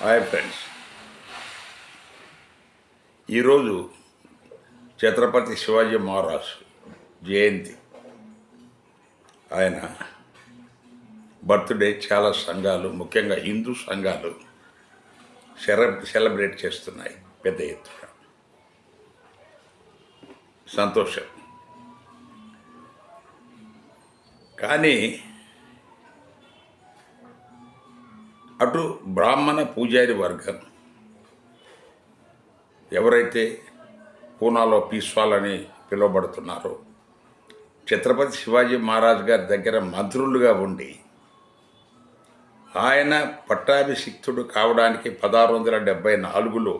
Hi friends. ఈరోజు ఛత్రపతి శివాజీ మహారాజ్ జయంతి. ఆయన birthday చాలా సంఘాలు ముఖ్యంగా హిందూ సంఘాలు సెర సెలబ్రేట్ చేస్తున్నాయి పెద్ద ఎత్తున. సంతోషం. కానీ అటు బ్రాహ్మణ పూజారి వర్గం ఎవరైతే పూనాలో పీస్వాలని పిలువబడుతున్నారో ఛత్రపతి శివాజీ మహారాజ్ గారి దగ్గర మంత్రులుగా ఉండి ఆయన పట్టాభిషిక్తుడు కావడానికి పదహారు వందల డెబ్బై నాలుగులో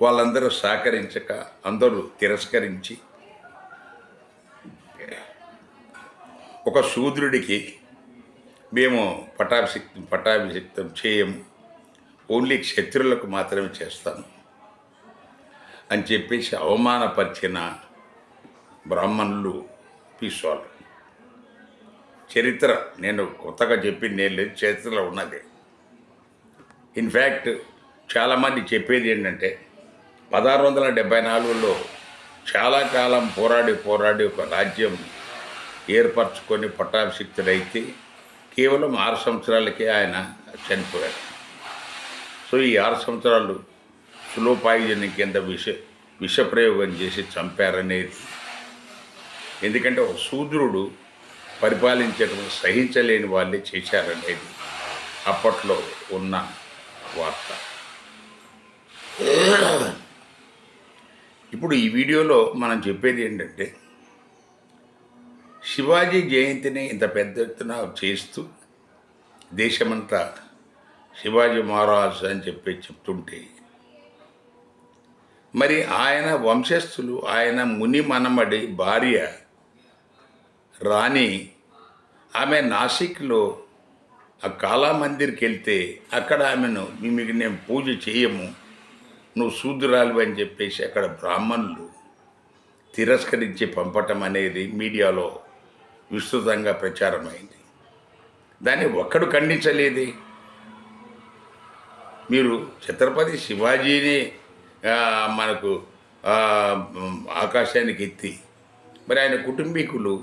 వాళ్ళందరూ సహకరించక అందరూ తిరస్కరించి ఒక శూద్రుడికి మేము పట్టాభిషిక్తం పట్టాభిషిక్తం చేయము ఓన్లీ క్షత్రులకు మాత్రమే చేస్తాను. అని చెప్పేసి అవమానపరిచిన బ్రాహ్మణులు పీస్వాళ్ళు చరిత్ర నేను కొత్తగా చెప్పింది నేను లేదు చరిత్రలో ఉన్నది. ఇన్ఫ్యాక్ట్ చాలామంది చెప్పేది ఏంటంటే పదహారు వందల డెబ్బై నాలుగులో చాలా కాలం పోరాడి పోరాడి ఒక రాజ్యం ఏర్పరచుకొని పట్టాభిషిక్తుడైతే కేవలం ఆరు సంవత్సరాలకే ఆయన చనిపోయారు. సో ఈ ఆరు సంవత్సరాలు స్లో పాయిజన్ కింద విష విషప్రయోగం చేసి చంపారనేది. ఎందుకంటే ఒక శూద్రుడు పరిపాలించడం సహించలేని వాళ్ళే చేశారనేది అప్పట్లో ఉన్న వార్త. ఇప్పుడు ఈ వీడియోలో మనం చెప్పేది ఏంటంటే శివాజీ జయంతిని ఇంత పెద్ద ఎత్తున చేస్తూ దేశమంతా శివాజీ మహారాజ్ అని చెప్పి చెప్తుంటే మరి ఆయన వంశస్థులు ఆయన ముని మనమడి భార్య రాణి ఆమె నాసిక్లో ఆ కాళామందిర్కి వెళ్తే అక్కడ ఆమెను మీకు నేను పూజ చేయము నువ్వు శూద్రాలు అని చెప్పేసి అక్కడ బ్రాహ్మణులు తిరస్కరించి పంపటం అనేది మీడియాలో విస్తృతంగా ప్రచారమైంది. దాన్ని ఒక్కడు ఖండించలేదు. మీరు ఛత్రపతి శివాజీని మనకు ఆకాశానికి ఎత్తి మరి ఆయన కుటుంబీకులు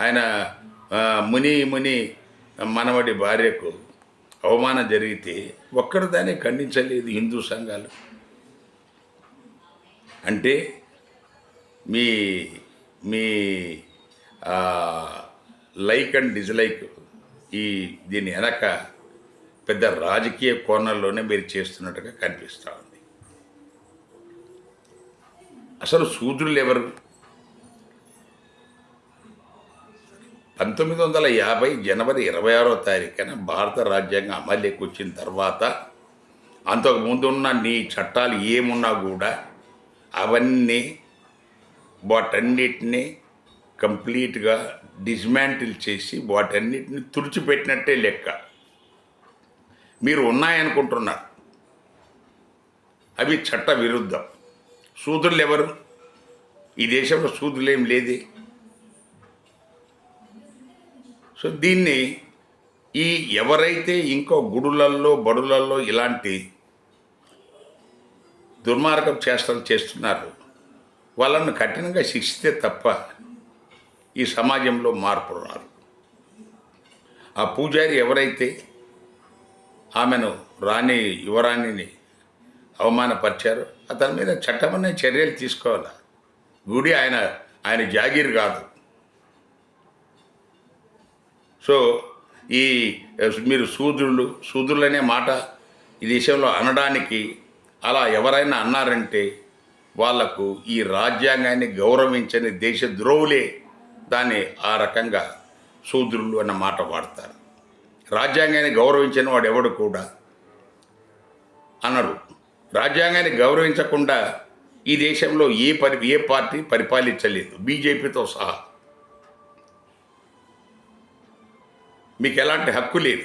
ఆయన ముని ముని మనవడి భార్యకు అవమానం జరిగితే ఒక్కడు దాన్ని ఖండించలేదు హిందూ సంఘాలు. అంటే మీ మీ లైక్ అండ్ డిజ్లైక్ ఈ దీని వెనక పెద్ద రాజకీయ కోణంలోనే మీరు చేస్తున్నట్టుగా కనిపిస్తూ ఉంది. అసలు సూదులు ఎవరు? పంతొమ్మిది వందల యాభై జనవరి ఇరవై ఆరో తారీఖున భారత రాజ్యాంగం అమల్యకు వచ్చిన తర్వాత అంతకుముందు ఉన్న నీ చట్టాలు ఏమున్నా కూడా అవన్నీ వాటన్నిటిని కంప్లీట్గా డిస్మాంటిల్ చేసి వాటన్నిటిని తుడిచిపెట్టినట్టే లెక్క. మీరు ఉన్నాయనుకుంటున్నారు. అవి చట్ట విరుద్ధం. సూదులు ఎవరు? ఈ దేశంలో సూదులు ఏం లేదే. సో దీన్ని ఈ ఎవరైతే ఇంకో గుడులల్లో బడులల్లో ఇలాంటి దుర్మార్గం చేష్టలు చేస్తున్నారు వాళ్ళను కఠినంగా శిక్షిస్తే తప్ప ఈ సమాజంలో మార్పు రాదు ఆ పూజారి ఎవరైతే ఆమెను రాణి యువరాణిని అవమానపరిచారో అతని మీద చట్టమనే చర్యలు తీసుకోవాలి? గుడి ఆయన ఆయన జాగీర్ కాదు. సో ఈ మీరు శూద్రులు శూద్రులు అనే మాట ఈ దేశంలో అనడానికి అలా ఎవరైనా అన్నారంటే వాళ్ళకు ఈ రాజ్యాంగాన్ని గౌరవించని దేశ ద్రోవులే దాన్ని ఆ రకంగా శూద్రులు అన్న మాట వాడతారు. రాజ్యాంగాన్ని గౌరవించిన వాడు ఎవడు కూడా అనరు రాజ్యాంగాన్ని గౌరవించకుండా ఈ దేశంలో ఏ పరి ఏ పార్టీ పరిపాలించలేదు. బీజేపీతో సహా. మీకు ఎలాంటి హక్కు లేదు.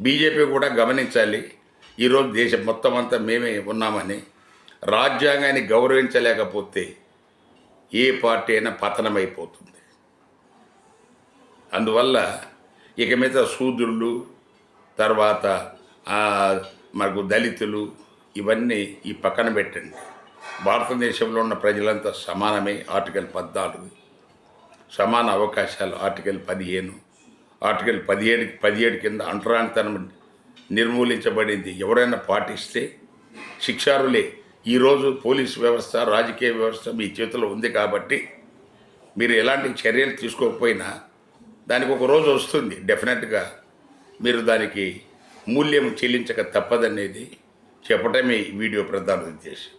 బీజేపీ కూడా గమనించాలి. ఈరోజు దేశం మొత్తం అంతా మేమే ఉన్నామని. రాజ్యాంగాన్ని గౌరవించలేకపోతే ఏ పార్టీ అయినా పతనమైపోతుంది. అందువల్ల ఇక మీద శూద్రులు తర్వాత మనకు దళితులు ఇవన్నీ ఈ పక్కన పెట్టండి. భారతదేశంలో ఉన్న ప్రజలంతా సమానమే ఆర్టికల్ పద్నాలుగు. సమాన అవకాశాలు ఆర్టికల్ పదిహేను. ఆర్టికల్ పదిహేడు పదిహేడు కింద అంటరానితనం నిర్మూలించబడింది. ఎవరైనా పాటిస్తే శిక్షారులే. ఈరోజు పోలీస్ వ్యవస్థ రాజకీయ వ్యవస్థ మీ చేతిలో ఉంది కాబట్టి మీరు ఎలాంటి చర్యలు తీసుకోకపోయినా దానికి ఒక రోజు వస్తుంది డెఫినెట్గా. మీరు దానికి మూల్యం చెల్లించక తప్పదనేది చెప్పటమే ఈ వీడియో ప్రధాన ఉద్దేశం.